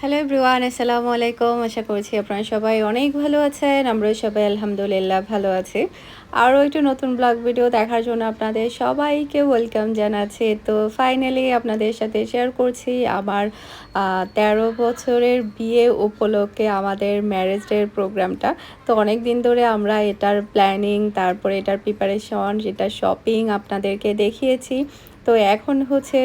Hello everyone আসসালামু আলাইকুম আশা করছি আপনারা সবাই অনেক ভালো আছেন। আমরাও সবাই আলহামদুলিল্লাহ ভালো আছি। আরও একটু নতুন ব্লগ ভিডিও দেখার জন্য আপনাদের সবাইকে ওয়েলকাম জানাচ্ছি। তো ফাইনালি আপনাদের সাথে শেয়ার করছি আমার তেরো বছরের বিয়ে উপলক্ষে আমাদের ম্যারেজ ডের প্রোগ্রামটা তো অনেক দিন ধরে আমরা এটার প্ল্যানিং তারপরে এটার প্রিপারেশন এটার শপিং আপনাদেরকে দেখিয়েছি। তো এখন হচ্ছে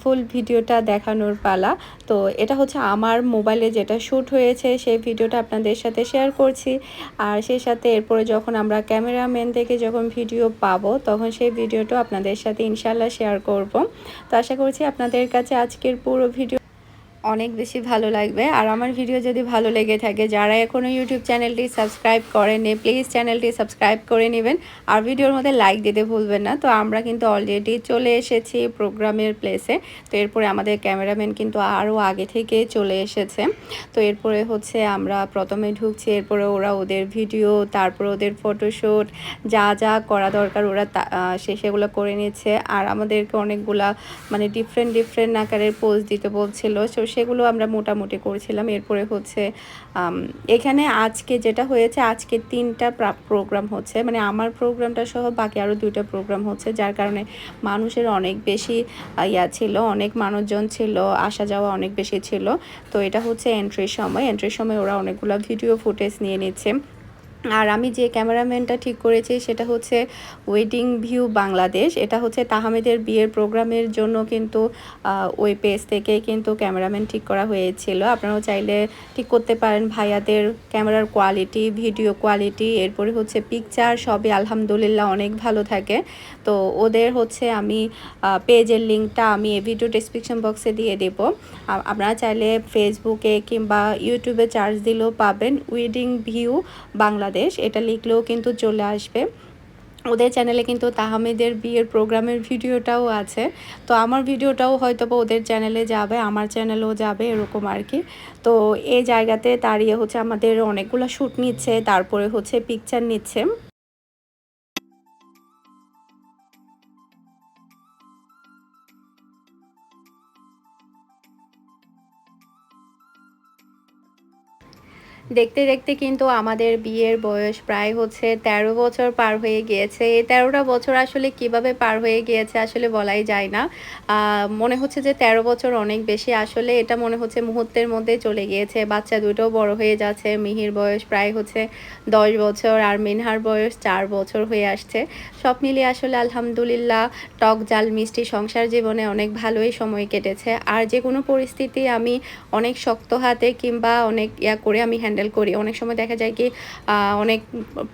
ফুল ভিডিওটা দেখানোর পালা। তো এটা হচ্ছে আমার মোবাইলে যেটা শ্যুট হয়েছে, সেই ভিডিওটা আপনাদের সাথে শেয়ার করছি। আর সেই সাথে এরপরে যখন আমরা ক্যামেরাম্যান থেকে যখন ভিডিও পাবো, তখন সেই ভিডিওটা আপনাদের সাথে ইনশাল্লাহ শেয়ার করব। তো আশা করছি আপনাদের কাছে আজকের পুরো ভিডিও অনেক বেশি ভালো লাগবে। আর আমার ভিডিও যদি ভালো লেগে থাকে, যারা এখনও ইউটিউব চ্যানেলটি সাবস্ক্রাইব করেনি প্লিজ চ্যানেলটি সাবস্ক্রাইব করে নেবেন। আর ভিডিওর মধ্যে লাইক দিতে ভুলবেন না। তো আমরা কিন্তু অলরেডি চলে এসেছি প্রোগ্রামের প্লেসে তো এরপরে আমাদের ক্যামেরাম্যান কিন্তু আরও আগে থেকে চলে এসেছে। তো এরপরে হচ্ছে আমরা প্রথমে ঢুকছি, এরপরে ওরা ওদের ভিডিও তারপরে ওদের ফটোশ্যুট যা যা করা দরকার ওরা সে সেগুলো করে নিচ্ছে। আর আমাদেরকে অনেকগুলা মানে ডিফারেন্ট ডিফারেন্ট আকারের পোজ দিতে বলছিল। সো সেগুলো আমরা মোটামুটি করেছিলাম। এরপরে হচ্ছে এখানে আজকে যেটা হয়েছে, আজকে তিনটা প্রোগ্রাম হচ্ছে। মানে আমার প্রোগ্রামটা সহ বাকি আরও দুইটা প্রোগ্রাম হচ্ছে, যার কারণে মানুষের অনেক বেশি ইয়া ছিল, অনেক মানুষজন ছিল, আসা যাওয়া অনেক বেশি ছিল। তো এটা হচ্ছে এন্ট্রির সময়। এন্ট্রির সময় ওরা অনেকগুলো ভিডিও ফুটেজ নিয়ে নিচ্ছে। আর আমি যে ক্যামেরাম্যানটা ঠিক করেছি সেটা হচ্ছে ওয়েডিং ভিউ বাংলাদেশ এটা হচ্ছে তাহমেদের বিয়ের প্রোগ্রামের জন্য কিন্তু ওই পেজ থেকে কিন্তু ক্যামেরাম্যান ঠিক করা হয়েছিল। আপনারাও চাইলে ঠিক করতে পারেন ভাইয়াদের ক্যামেরার কোয়ালিটি ভিডিও কোয়ালিটি এরপরে হচ্ছে পিকচার সবই আলহামদুলিল্লাহ অনেক ভালো থাকে। তো ওদের হচ্ছে আমি পেজের লিঙ্কটা আমি এই ভিডিও ডিসক্রিপশন বক্সে দিয়ে দেব। আপনারা চাইলে ফেসবুকে কিংবা ইউটিউবে চার্জ দিলেও পাবেন ওয়েডিং ভিউ বাংলাদেশ বাংলাদেশ, এটা লিখলেও কিন্তু চলে আসবে। ওদের চ্যানেলে কিন্তু তাহমিদের বিয়ের প্রোগ্রামের ভিডিওটাও আছে। তো আমার ভিডিওটাও হয়তো বা ওদের চ্যানেলে যাবে, আমার চ্যানেলেও যাবে, এরকম আর কি। তো এই জায়গাতে দাঁড়িয়ে হচ্ছে আমাদের অনেকগুলো শ্যুট নিচ্ছে, তারপরে হচ্ছে পিকচার নিচ্ছে। দেখতে দেখতে কিন্তু আমাদের বিয়ের বয়স প্রায় হচ্ছে ১৩ বছর পার হয়ে গিয়েছে। এই তেরোটা বছর আসলে কীভাবে পার হয়ে গিয়েছে আসলে বলাই যায় না। মনে হচ্ছে যে ১৩ বছর অনেক বেশি আসলে এটা মনে হচ্ছে মুহূর্তের মধ্যে চলে গিয়েছে। বাচ্চা দুটোও বড় হয়ে যাচ্ছে, মিহির বয়স প্রায় হচ্ছে দশ বছর আর মিনহার বয়স চার বছর হয়ে আসছে। সব মিলিয়ে আসলে আলহামদুলিল্লাহ টক জাল মিষ্টি সংসার জীবনে অনেক ভালোই সময় কেটেছে। আর যে কোনো পরিস্থিতি আমি অনেক শক্ত হাতে কিংবা অনেক ইয়া করে আমি হ্যান্ডেল করি। অনেক সময় দেখা যায় কি অনেক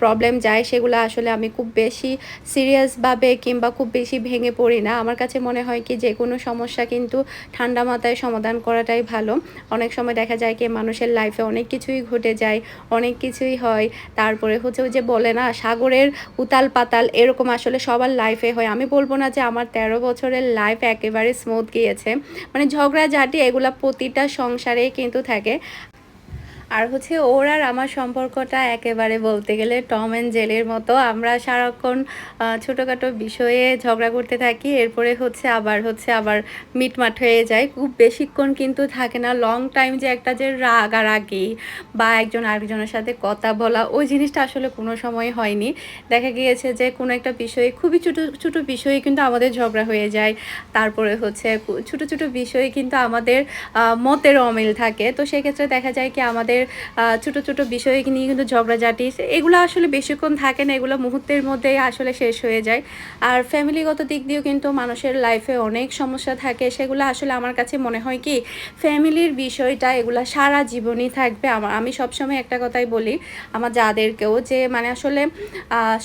প্রবলেম যায়, সেগুলো আসলে আমি খুব বেশি সিরিয়াসভাবে কিংবা খুব বেশি ভেঙে পড়ি না। আমার কাছে মনে হয় কি যে কোনো সমস্যা কিন্তু ঠান্ডা মাথায় সমাধান করাটাই ভালো। অনেক সময় দেখা যায় কি, মানুষের লাইফে অনেক কিছুই ঘটে যায়, অনেক কিছুই হয়। তারপরে হচ্ছে যে বলে না, সাগরের উতাল পাতাল এরকম আসলে সবার লাইফে হয়। আমি বলব না যে আমার ১৩ বছরের লাইফ একেবারে স্মুথ গিয়েছে। মানে ঝগড়াঝাটি এগুলা প্রতিটা সংসারে কিন্তু থাকে। আর হচ্ছে ওর আর আমার সম্পর্কটা একেবারে বলতে গেলে টম অ্যান্ড জেলের মতো। আমরা সারাক্ষণ ছোটোখাটো বিষয়ে ঝগড়া করতে থাকি, এরপরে হচ্ছে আবার হচ্ছে আবার মিটমাট হয়ে যায়। খুব বেশিক্ষণ কিন্তু থাকে না লং টাইম যে একটা যে রাগ আর রাগি বা একজন আরেকজনের সাথে কথা বলা, ওই জিনিসটা আসলে কোনো সময় হয়নি। দেখা গিয়েছে যে কোনো একটা বিষয়ে, খুবই ছোটো ছোটো বিষয়ে কিন্তু আমাদের ঝগড়া হয়ে যায়। তারপরে হচ্ছে ছোটো ছোটো বিষয়ে কিন্তু আমাদের মতের অমিল থাকে। তো সেক্ষেত্রে দেখা যায় কি আমাদের আমাদের ছোট ছোট বিষয় নিয়ে কিন্তু ঝগড়াঝাটি, এগুলো আসলে বেশিক্ষণ থাকে না, এগুলো মুহূর্তের মধ্যেই আসলে শেষ হয়ে যায়। আর ফ্যামিলিগত দিক দিয়েও কিন্তু মানুষের লাইফে অনেক সমস্যা থাকে, সেগুলো আসলে আমার কাছে মনে হয় কি ফ্যামিলির বিষয়টা এগুলো সারা জীবনই থাকবে। আমার আমি সবসময় একটা কথাই বলি, আমার যাদেরকেও যে মানে আসলে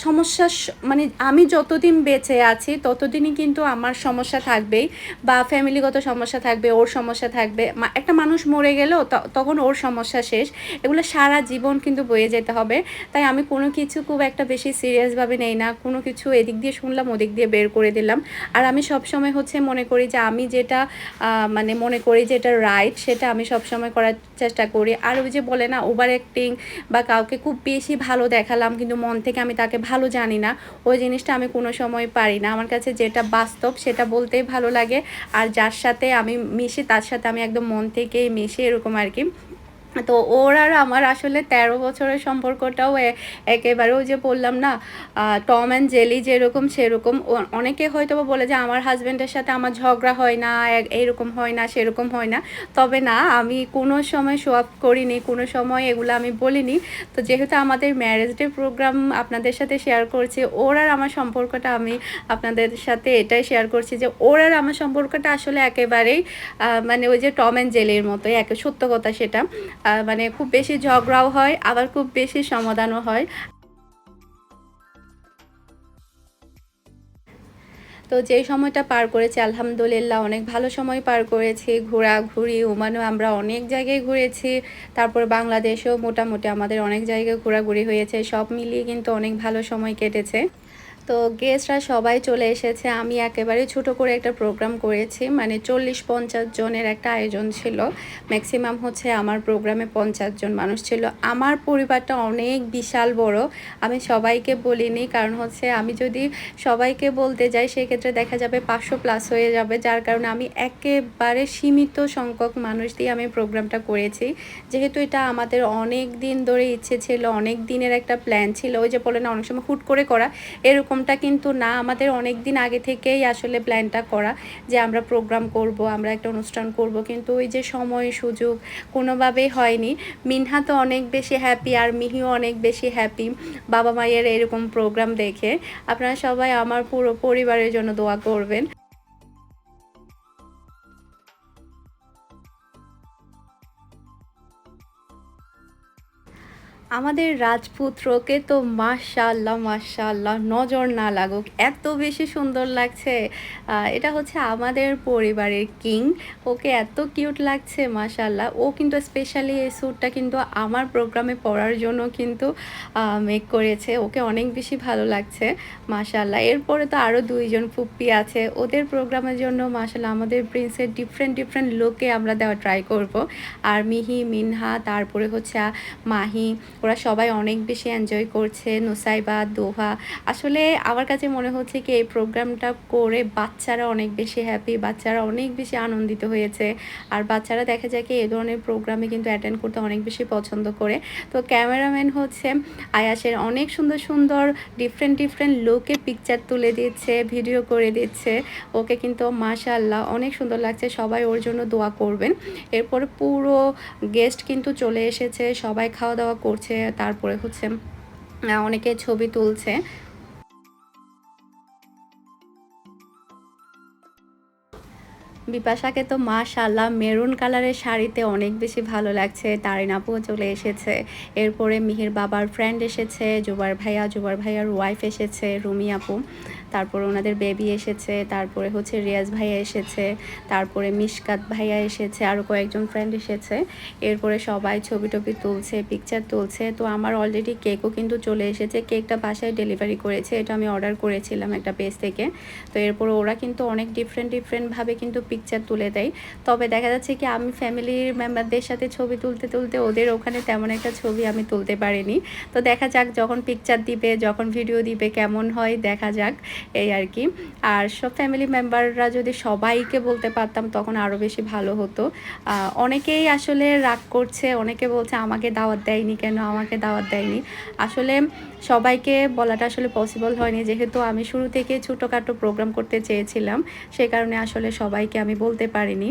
সমস্যা মানে আমি যতদিন বেঁচে আছি, ততদিনই কিন্তু আমার সমস্যা থাকবেই, বা ফ্যামিলিগত সমস্যা থাকবে, ওর সমস্যা থাকবে। একটা মানুষ মরে গেলেও তখন ওর সমস্যা শেষ। শেষ। এগুলো সারা জীবন কিন্তু বয়ে যেতে হবে। তাই আমি কোনো কিছু খুব একটা বেশি সিরিয়াসভাবে নেই না। কোনো কিছু এদিক দিয়ে শুনলাম, ওদিক দিয়ে বের করে দিলাম। আর আমি সব সময় হচ্ছে মনে করি যে আমি যেটা মানে মনে করি যেটা রাইট সেটা আমি সব সময় করার চেষ্টা করি। আর ওই যে বলে না ওভার অ্যাক্টিং বা কাউকে খুব বেশি ভালো দেখালাম কিন্তু মন থেকে আমি তাকে ভালো জানি না, ওই জিনিসটা আমি কোনো সময় পারি না। আমার কাছে যেটা বাস্তব, সেটা বলতেই ভালো লাগে। আর যার সাথে আমি মিশি, তার সাথে আমি একদম মন থেকেই মিশি, এরকম আর কি। তো ওর আর আমার আসলে ১৩ বছরের সম্পর্কটাও একেবারে ওই যে বললাম না টম অ্যান্ড জেলি যেরকম সেরকম। অনেকে হয়তো বলে যে আমার হাজব্যান্ডের সাথে আমার ঝগড়া হয় না এইরকম হয় না, সেরকম হয় না। তবে না, আমি কোনো সময় শো আপ করিনি, কোনো সময় এগুলো আমি বলিনি। তো যেহেতু আমাদের ম্যারেজ ডে প্রোগ্রাম আপনাদের সাথে শেয়ার করছি, ওর আর আমার সম্পর্কটা আমি আপনাদের সাথে এটাই শেয়ার করছি যে ওর আর আমার সম্পর্কটা আসলে একেবারেই মানে ওই যে টম অ্যান্ড জেলির মতোই, এক সত্য কথা সেটা। মানে খুব বেশি ঝগড়াও হয়, আবার খুব বেশি সমাধানও হয়। তো যেই সময়টা পার করেছি, আলহামদুলিল্লাহ অনেক ভালো সময় পার করেছি। ঘোরাঘুরি, ওমানেও আমরা অনেক জায়গায় ঘুরেছি। তারপর বাংলাদেশেও মোটামুটি আমাদের অনেক জায়গায় ঘোরাঘুরি হয়েছে। সব মিলিয়ে কিন্তু অনেক ভালো সময় কেটেছে। তো গেস্টরা সবাই চলে এসেছে। আমি একেবারে ছোট করে একটা প্রোগ্রাম করেছি মানে চল্লিশ পঞ্চাশ জনের একটা আয়োজন ছিল। ম্যাক্সিমাম হচ্ছে আমার প্রোগ্রামে পঞ্চাশ জন মানুষ ছিল। আমার পরিবারটা অনেক বিশাল বড়, আমি সবাইকে বলিনি। কারণ হচ্ছে আমি যদি সবাইকে বলতে যাই, সেক্ষেত্রে দেখা যাবে পাঁচশো প্লাস হয়ে যাবে। যার কারণে আমি একেবারে সীমিত সংখ্যক মানুষ দিয়ে আমি প্রোগ্রামটা করেছি। যেহেতু এটা আমাদের অনেক দিন ধরে ইচ্ছে ছিল, অনেক দিনের একটা প্ল্যান ছিল। ওই যে বলে না, অনেক সময় হুট করে করা, এরকম এরকমটা কিন্তু না। আমাদের অনেক দিন আগে থেকেই আসলে প্ল্যানটা করা যে আমরা প্রোগ্রাম করব, আমরা একটা অনুষ্ঠান করব। কিন্তু ওই যে সময়, সুযোগ কোনোভাবেই হয়নি। মিনহা তো অনেক বেশি হ্যাপি আর মিহিও অনেক বেশি হ্যাপি বাবা মায়ের এরকম প্রোগ্রাম দেখে। আপনারা সবাই আমার পুরো পরিবারের জন্য দোয়া করবেন। আমাদের রাজপুত্রকে তো মাশাল্লাহ মাশাল্লাহ নজর না লাগুক, এত বেশি সুন্দর লাগছে। এটা হচ্ছে আমাদের পরিবারের কিং। ওকে এত কিউট লাগছে মাশাল্লাহ ও কিন্তু স্পেশালি এই স্যুটটা কিন্তু আমার প্রোগ্রামে পড়ার জন্য কিন্তু মেক করেছে। ওকে অনেক বেশি ভালো লাগছে মাশাল্লাহ এরপরে তো আরও দুইজন ফুপ্পি আছে। ওদের প্রোগ্রামের জন্য মাশাল্লাহ আমাদের প্রিন্সের ডিফারেন্ট ডিফারেন্ট লুকে আমরা দেওয়া ট্রাই করব। আর মিহি, মিনহা, তারপরে হচ্ছে মাহি ওরা সবাই অনেক বেশি এনজয় করছে নুসাইবা দোহা। আসলে আমার কাছে মনে হচ্ছে কি, এই প্রোগ্রামটা করে বাচ্চারা অনেক বেশি হ্যাপি বাচ্চারা অনেক বেশি আনন্দিত হয়েছে। আর বাচ্চারা দেখা যায় কি এই ধরনের প্রোগ্রামে কিন্তু অ্যাটেন্ড করতে অনেক বেশি পছন্দ করে। তো ক্যামেরাম্যান হচ্ছে আয়াসের অনেক সুন্দর সুন্দর ডিফারেন্ট ডিফারেন্ট লোকে পিকচার তুলে দিচ্ছে ভিডিও করে দিচ্ছে। ওকে কিন্তু মাশাল্লাহ অনেক সুন্দর লাগছে, সবাই ওর জন্য দোয়া করবেন। এরপরে পুরো গেস্ট কিন্তু চলে এসেছে, সবাই খাওয়া দাওয়া করছে। তারপরে হচ্ছে অনেকে ছবি তুলছে। বিপাশাকে তো মাশাল্লাহ মেরুন কালারের শাড়িতে অনেক বেশি ভালো লাগছে। তারিন আপুও চলে এসেছে। এরপরে মিহির বাবার ফ্রেন্ড এসেছে জুবার ভাইয়া জুবার ভাইয়ার ওয়াইফ এসেছে, রুমি আপু। তারপর ওনাদের বেবি এসেছে, তারপরে হচ্ছে রিয়াজ ভাইয়া এসেছে, তারপরে মিশকাত ভাইয়া এসেছে আরও কয়েকজন ফ্রেন্ড এসেছে। এরপরে সবাই ছবি টবি তুলছে পিকচার তুলছে। তো আমার অলরেডি কেকও কিন্তু চলে এসেছে। কেকটা বাসায় ডেলিভারি করেছে। এটা আমি অর্ডার করেছিলাম একটা পেজ থেকে। তো এরপরে ওরা কিন্তু অনেক ডিফারেন্ট ডিফারেন্টভাবে কিন্তু পিকচার তুলে দেয়। তবে দেখা যাচ্ছে কি, আমি ফ্যামিলির মেম্বারদের সাথে ছবি তুলতে তুলতে ওদের ওখানে তেমন একটা ছবি আমি তুলতে পারিনি। তো দেখা যাক যখন পিকচার দিবে, যখন ভিডিও দিবে, কেমন হয়, দেখা যাক। এই আর কি। আর সব ফ্যামিলি মেম্বাররা যদি সবাইকে বলতে পারতাম, তখন আরও বেশি ভালো হতো। অনেকেই আসলে রাগ করছে, অনেকে বলছে, আমাকে দাওয়াত দেয়নি কেন? আমাকে দাওয়াত দেয়নি। আসলে সবাইকে বলাটা আসলে পসিবল হয়নি। যেহেতু আমি শুরু থেকে ছোটোখাটো প্রোগ্রাম করতে চেয়েছিলাম, সে কারণে আসলে সবাইকে আমি বলতে পারিনি।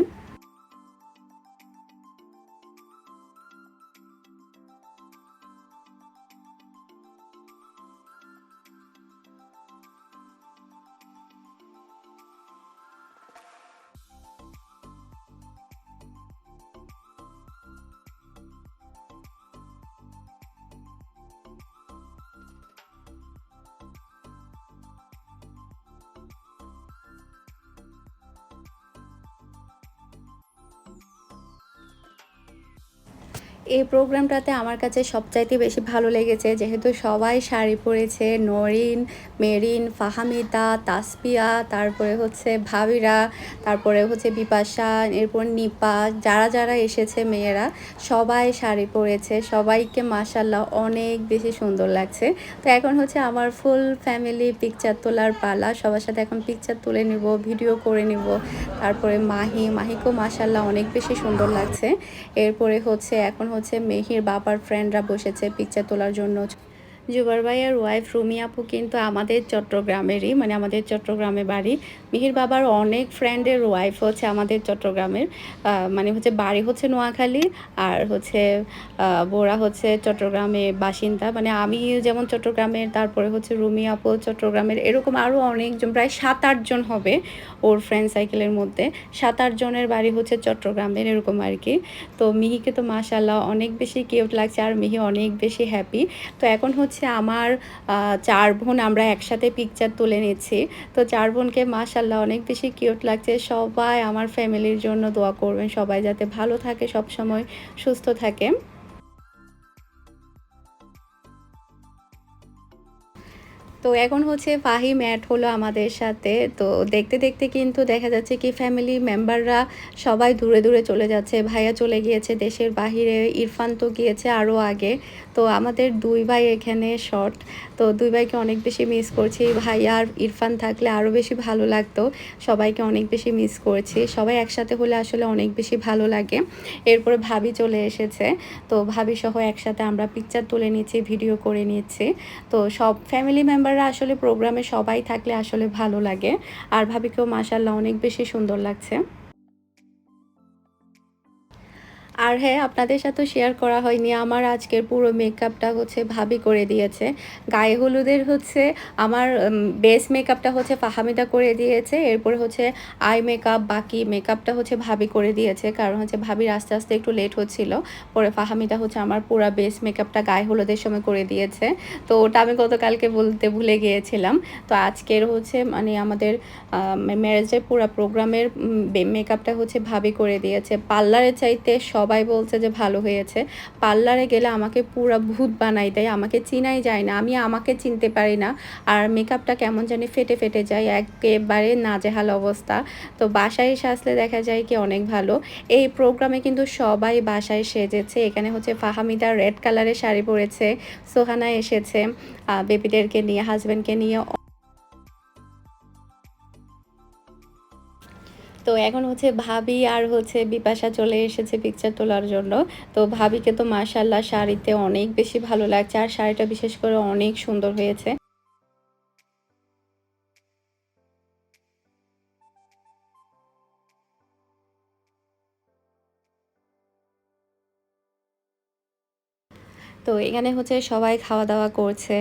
এই প্রোগ্রামটাতে আমার কাছে সবচাইতে বেশি ভালো লেগেছে, যেহেতু সবাই শাড়ি পরেছে, নরিন, মেরিন, ফাহামিদা, তাসপিয়া, তারপরে হচ্ছে ভাবিরা, তারপরে হচ্ছে বিপাশা, এরপর নিপা, যারা যারা এসেছে মেয়েরা, সবাই শাড়ি পরেছে, সবাইকে মাসাল্লাহ অনেক বেশি সুন্দর লাগছে। তো এখন হচ্ছে আমার ফুল ফ্যামিলি পিকচার তোলার পালা, সবার সাথে এখন পিকচার তুলে নিব ভিডিও করে নিব, তারপরে মাহি, মাহিকেও মাসাল্লাহ অনেক বেশি সুন্দর লাগছে। এরপরে হচ্ছে এখন হচ্ছে মেহির বাবার ফ্রেন্ডরা বসেছে পিকচার তোলার জন্য। জুবার ভাইয়ের ওয়াইফ রুমি আপু কিন্তু আমাদের চট্টগ্রামেরই মানে আমাদের চট্টগ্রামে বাড়ি। মিহির বাবার অনেক ফ্রেন্ডের ওয়াইফ হচ্ছে আমাদের চট্টগ্রামের মানে হচ্ছে বাড়ি হচ্ছে নোয়াখালী আর হচ্ছে বোরা হচ্ছে চট্টগ্রামে বাসিন্দা। মানে আমি যেমন চট্টগ্রামের, তারপরে হচ্ছে রুমি আপু চট্টগ্রামের, এরকম আরও অনেকজন, প্রায় সাত আটজন হবে ওর ফ্রেন্ড সাইকেলের মধ্যে। সাত আটজনের বাড়ি হচ্ছে চট্টগ্রামের, এরকম আর কি। তো মিহিকে তো মাশাল্লাহ অনেক বেশি কিউট লাগছে আর মিহি অনেক বেশি হ্যাপি তো এখন হচ্ছে হচ্ছে আমার চার বোন আমরা একসাথে পিকচার তুলে নিচ্ছি। তো চার বোনকে মাশাল্লাহ অনেক বেশি কিউট লাগছে। সবাই আমার ফ্যামিলির জন্য দোয়া করবেন। সবাই যাতে ভালো থাকে সব সময় সুস্থ থাকে। তো এখন হচ্ছে ফাহিম অ্যাড হলো আমাদের সাথে। তো দেখতে দেখতে কিন্তু দেখা যাচ্ছে কি ফ্যামিলি মেম্বাররা সবাই দূরে দূরে চলে যাচ্ছে। ভাইয়া চলে গিয়েছে দেশের বাহিরে, ইরফান তো গিয়েছে আরও আগে। তো আমাদের দুই ভাই এখানে শর্ট তো দুই ভাইকে অনেক বেশি মিস করছি। ভাই আর ইরফান থাকলে আরও বেশি ভালো লাগতো। সবাইকে অনেক বেশি মিস করছি। সবাই একসাথে হলে আসলে অনেক বেশি ভালো লাগে। এরপরে ভাবি চলে এসেছে। তো ভাবি সহ একসাথে আমরা পিকচার তুলে নিচ্ছি ভিডিও করে নিচ্ছি। তো সব ফ্যামিলি মেম্বাররা আসলে প্রোগ্রামে সবাই থাকলে আসলে ভালো লাগে। আর ভাবিকেও মাসাল্লাহ অনেক বেশি সুন্দর লাগছে। আর হ্যাঁ আপনাদের সাথে শেয়ার করা হয়নি, আমার আজকের পুরো মেকআপটা হচ্ছে ভাবি করে দিয়েছে। গায়ে হলুদের হচ্ছে আমার বেস মেকআপটা হচ্ছে ফাহামিদা করে দিয়েছে, এরপরে হচ্ছে আই মেকআপ বাকি মেকআপটা হচ্ছে ভাবি করে দিয়েছে, কারণ হচ্ছে ভাবির আস্তে আস্তে একটু লেট হচ্ছিল, পরে ফাহামিদা হচ্ছে আমার পুরো বেস মেকআপটা গায়ে হলুদের সময় করে দিয়েছে। তো ওটা আমি গতকালকে বলতে ভুলে গিয়েছিলাম। তো আজকের হচ্ছে মানে আমাদের ম্যারেজের পুরো প্রোগ্রামের মেকআপটা হচ্ছে ভাবি করে দিয়েছে। পার্লারের চাইতে সবাই সবাই বলছে যে ভালো হয়েছে। পার্লারে গেলে আমাকে পুরো ভূত বানাই দেয়, আমাকে চিনাই যায় না, আমি আমাকে চিনতে পারি না। আর মেকআপটা কেমন জানি ফেটে ফেটে যায়, একেবারে নাজেহাল অবস্থা। তো বাসায় এসে আসলে দেখা যায় কি অনেক ভালো। এই প্রোগ্রামে কিন্তু সবাই বাসায় সেজেছে। এখানে হচ্ছে ফাহামিদা রেড কালারের শাড়ি পরেছে, সোহানা এসেছে বেবিদেরকে নিয়ে হাজব্যান্ডকে নিয়ে। তো এখন হচ্ছে ভাবি আর হচ্ছে বিপাশা চলে এসেছে পিকচার তোলার জন্য। তো ভাবিকে তো মাশাল্লাহ শাড়িতে অনেক বেশি ভালো লাগছে আর শাড়িটা বিশেষ করে অনেক সুন্দর হয়েছে। তো এখানে হচ্ছে সবাই খাওয়া দাওয়া করছে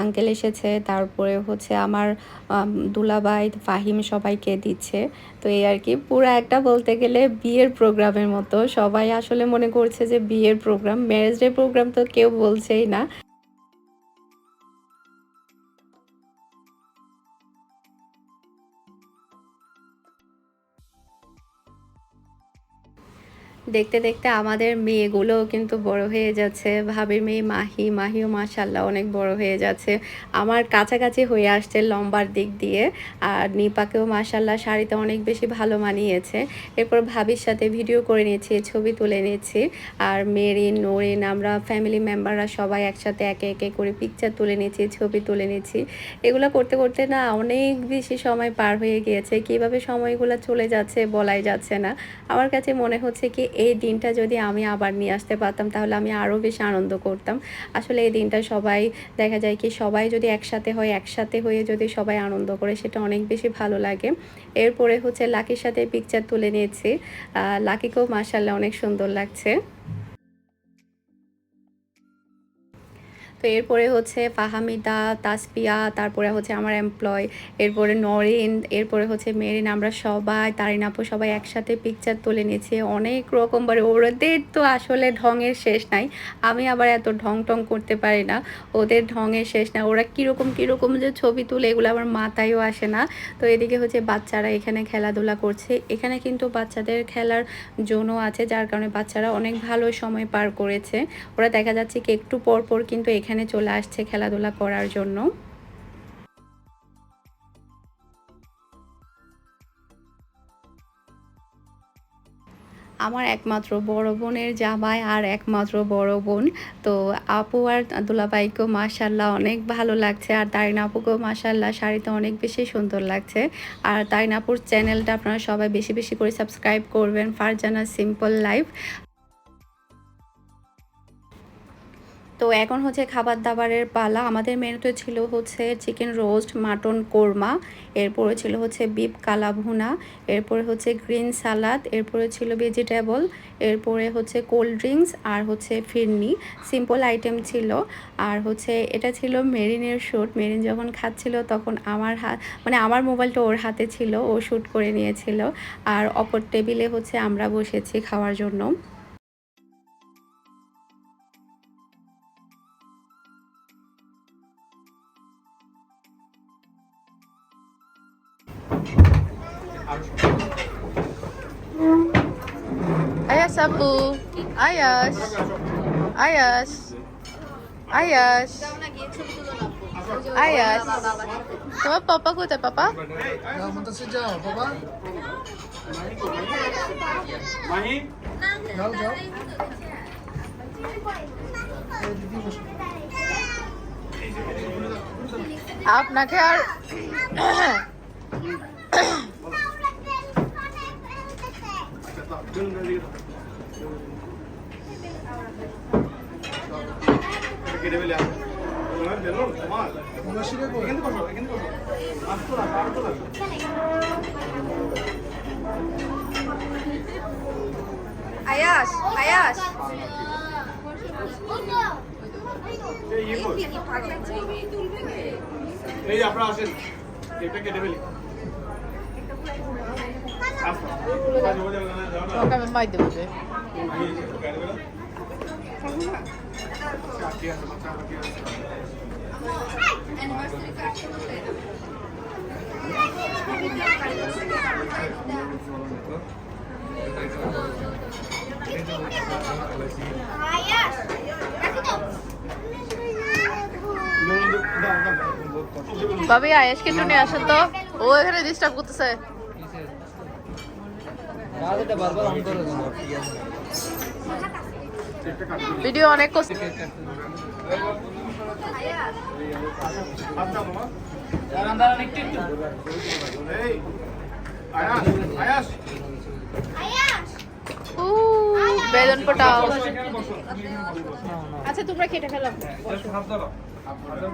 আঙ্কেল এসেছে, তারপরে হচ্ছে আমার দুলাবাই ফাহিম সবাইকে দিচ্ছে। তো এই আর কি, পুরো একটা বলতে গেলে বিয়ের প্রোগ্রামের মতো। সবাই আসলে মনে করছে যে বিয়ের প্রোগ্রাম ম্যারেজ ডে প্রোগ্রাম তো কেউ বলছেই না। দেখতে দেখতে আমাদের মেয়েগুলোও কিন্তু বড় হয়ে যাচ্ছে। ভাবির মেয়ে মাহি, মাহিও মাশাল্লাহ অনেক বড় হয়ে যাচ্ছে। আমার কাছাকাছি হয়ে আসছে লম্বার দিক দিয়ে। আর নিপাকেও মাশাল্লাহ শাড়িতে অনেক বেশি ভালো মানিয়েছে। এরপর ভাবির সাথে ভিডিও করে নিয়েছি, ছবি তুলে নিয়েছি। আর মেরিন নরিন, আমরা ফ্যামিলি মেম্বাররা সবাই একসাথে একে একে করে পিকচার তুলে নিয়েছি, ছবি তুলে নিয়েছি। এগুলো করতে করতে না অনেক বেশি সময় পার হয়ে গিয়েছে। কীভাবে সময়গুলো চলে যাচ্ছে বলাই যাচ্ছে না। আমার কাছে মনে হচ্ছে কি এই দিনটা যদি আমি আবার নিয়ে আসতে পারতাম, তাহলে আমি আরও বেশি আনন্দ করতাম। আসলে এই দিনটা সবাই, দেখা যায় কি সবাই যদি একসাথে হয়, একসাথে হয়ে যদি সবাই আনন্দ করে, সেটা অনেক বেশি ভালো লাগে। এরপরে হচ্ছে লাকির সাথে পিকচার তুলে নিয়েছি। লাকিকেও মার্শাল্লাহ অনেক সুন্দর লাগছে। তো এরপরে হচ্ছে ফাহামিদা তাসপিয়া তারপরে হচ্ছে আমার এমপ্লয় এরপরে নরেন, এরপরে হচ্ছে মেরিন, আমরা সবাই, তারিন আপু সবাই একসাথে পিকচার তুলে নিয়েছি। অনেক রকমবার ওদের তো আসলে ঢঙের শেষ নাই। আমি আবার এত ঢং টং করতে পারি না। ওদের ঢঙের শেষ না। ওরা কীরকম কীরকম যে ছবি তুলে এগুলো আমার মাথায়ও আসে না। তো এদিকে হচ্ছে বাচ্চারা এখানে খেলাধুলা করছে। এখানে কিন্তু বাচ্চাদের খেলার জোনও আছে, যার কারণে বাচ্চারা অনেক ভালো সময় পার করেছে। ওরা দেখা যাচ্ছে কি একটু পর পর কিন্তু এখানে চলে আসছে খেলাধুলা করার জন্য। আমার একমাত্র বড় বোনের জামাই আর একমাত্র বড় বোন। তো আপু আর দুলাভাইকেও মাশাল্লাহ অনেক ভালো লাগছে আর তারিন আপুকেও মাশাল্লাহ শাড়িতে অনেক বেশি সুন্দর লাগছে। আর তারিন আপুর চ্যানেলটা আপনারা সবাই বেশি বেশি করে সাবস্ক্রাইব করবেন, ফারজানা সিম্পল লাইফ। তো এখন হচ্ছে খাবার দাবারের পালা। আমাদের মেনুতে ছিল হচ্ছে চিকেন রোস্ট মাটন কোরমা এরপরে ছিল হচ্ছে বিপ কালা ভুনা এরপরে হচ্ছে গ্রিন সালাদ এরপরে ছিল ভেজিটেবল এরপরে হচ্ছে কোল্ড ড্রিঙ্কস আর হচ্ছে ফিরনি। সিম্পল আইটেম ছিল। আর হচ্ছে এটা ছিল মেরিনের শ্যুট মেরিন যখন খাচ্ছিল তখন আমার হাত মানে আমার মোবাইলটা ওর হাতে ছিল, ও শ্যুট করে নিয়েছিল। আর অপর টেবিলে হচ্ছে আমরা বসেছি খাওয়ার জন্য। Abu. Ayas. Ayas. Ayas. Ayas. তোমার পাপা কোথায় পাপা যাও মন্তাসে যাও বাবা যাও যাও এই দিদি বসো আপনাকে আর বসিরে কই আয়াস আয়াস। এই আপনারা আসেন এটা কেটে ফেলি। তোমাকে আমি মাই দেবো যে। আয়াস ভাবি আয়েশকে একটু নিয়ে আসেন তো। ও এখানে ডিস্টার্ব করতেছে। ভিডিও অনেক কষ্ট। এই আয়াস আয়াস আয়াস পটাও। আচ্ছা তোমরা কেটে ফেলো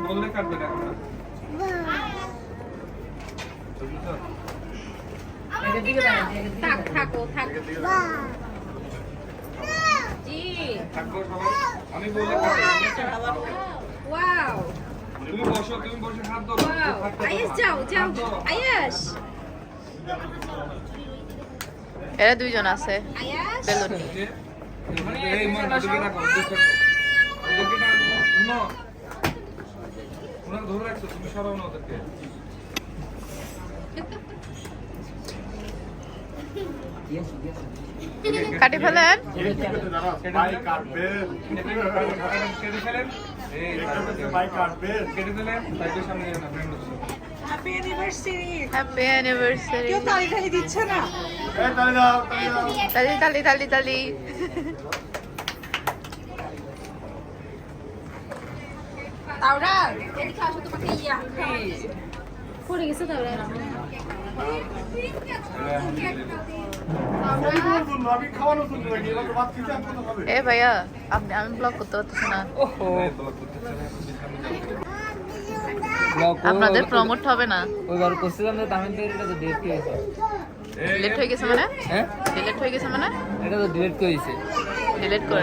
বললে কাটবে না। থাক থাকো থাক জি থাকব সবাই আমি বললে ওয়াও তুমি বসো তুমি বসে হাত দাও ওয়াও যাও যাও আয়াস এরা দুইজন আছে বেলুন মন ধরে রাখছো তুমি সরাও না ওদেরকে কাটি ফেলেন। হ্যাপি অ্যানিভার্সারি হ্যাপি অ্যানিভার্সারি কেউ তালি তালি দিচ্ছে না। এই তালে তালে দাও। তালি তালি তালি তালি। তাওরা এদিকে আসো তোমাকে ইয়া পড়ে গেছে তাওরা এ ভাইয়া আপনি আমি ব্লগ করতে পারতেছি না। আপনাদের প্রমোট হবে না। ওইবার করছিলাম যে তামিল থেকে এটা তো ডিলিট করেছে। ডিলিট হয়ে গেছে মানে? হ্যাঁ? ডিলিট হয়ে গেছে মানে? এটা তো ডিলিট করেছে। ডিলিট করে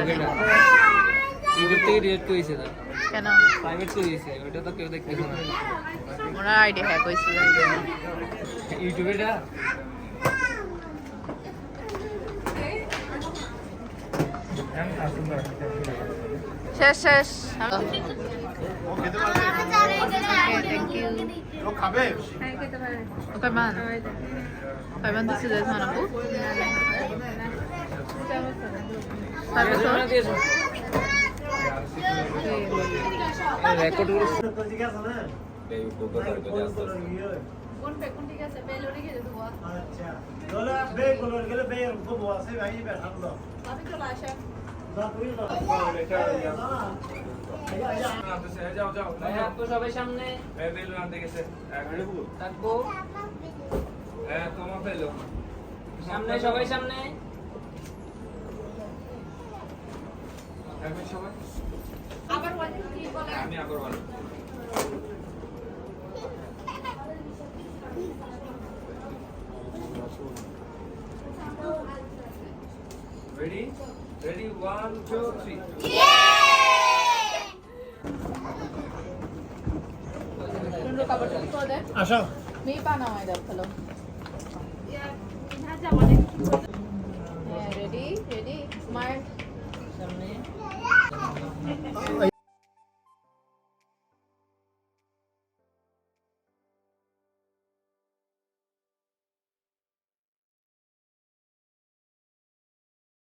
ইউটিউব থেকে ডিলিট করেছে তো। কেন? প্রাইভেট করে দিয়েছে ওইটা তো কেউ দেখতেছে না। ওনার আইডি হ্যাক হয়েছিল ইউটিউবে এটা শেষ শেষ। ইউ ও খাবে Paiman. Paiman দিচ্ছে যে। ধন আপু তারপর তো রেকর্ড করে যাও যাও তো সবাই সামনে। বেলুন আনতে গেছে। থাকব হ্যাঁ তোমার পেল সামনে সবাই সামনে। এখন আমি আবার বলো রেডি কি করে দেয় আসো। মেয়ে পা নামাই দাও হ্যালো রেডি রেডি স্মার্ট সামনে